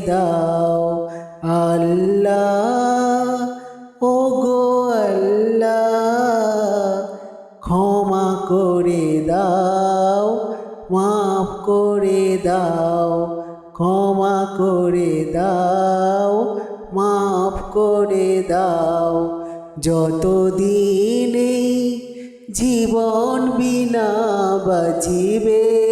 দাও। আল্লাহ ও গো আল্লাহ, ক্ষমা করে দাও, মাফ করে দাও, ক্ষমা করে দাও, মাফ করে দাও। যতদিনে জীবন বিনা বাঁচিবে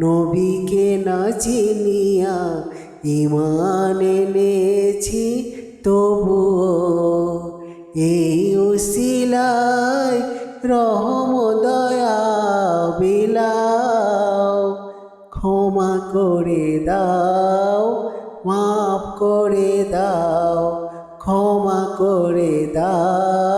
নবীকে না চিনিয়া ইমান এনেছি, তবুও এই উসিলায় রহম দয়া বিলাও। ক্ষমা করে দাও, মাফ করে দাও, ক্ষমা করে দাও।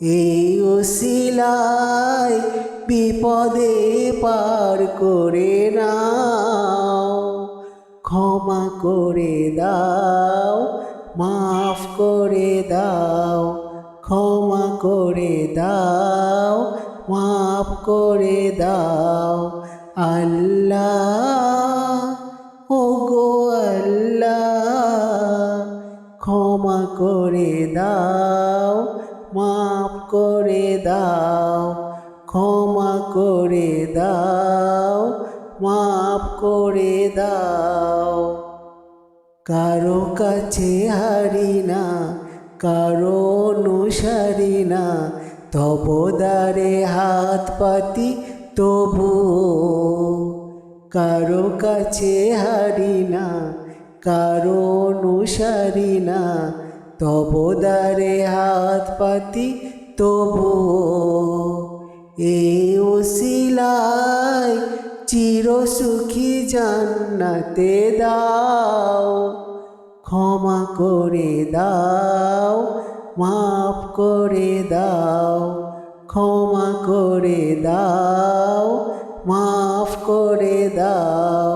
এই ওসিলায় বিপদে পার করে নাও, ক্ষমা করে দাও, মাফ করে দাও, ক্ষমা করে দাও, মাফ করে দাও। আল্লাহ ও গো আল্লাহ, ক্ষমা করে দাও। মাফ করে দাও, ক্ষমা করে দাও, মাফ করে দাও। কারও কাছে হারি না, কারও অনুসারি না তবদারে হাত পাতি তবু। কারও কাছে হারি না, কারও অনুসারি না তবদারে হাত পাতি, তবু এই ওসিলায় চির সুখী জান্নাতে দাও। ক্ষমা করে দাও, মাফ করে দাও, ক্ষমা করে দাও, মাফ করে দাও।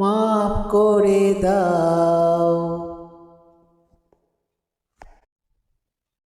মাফ করে দাও।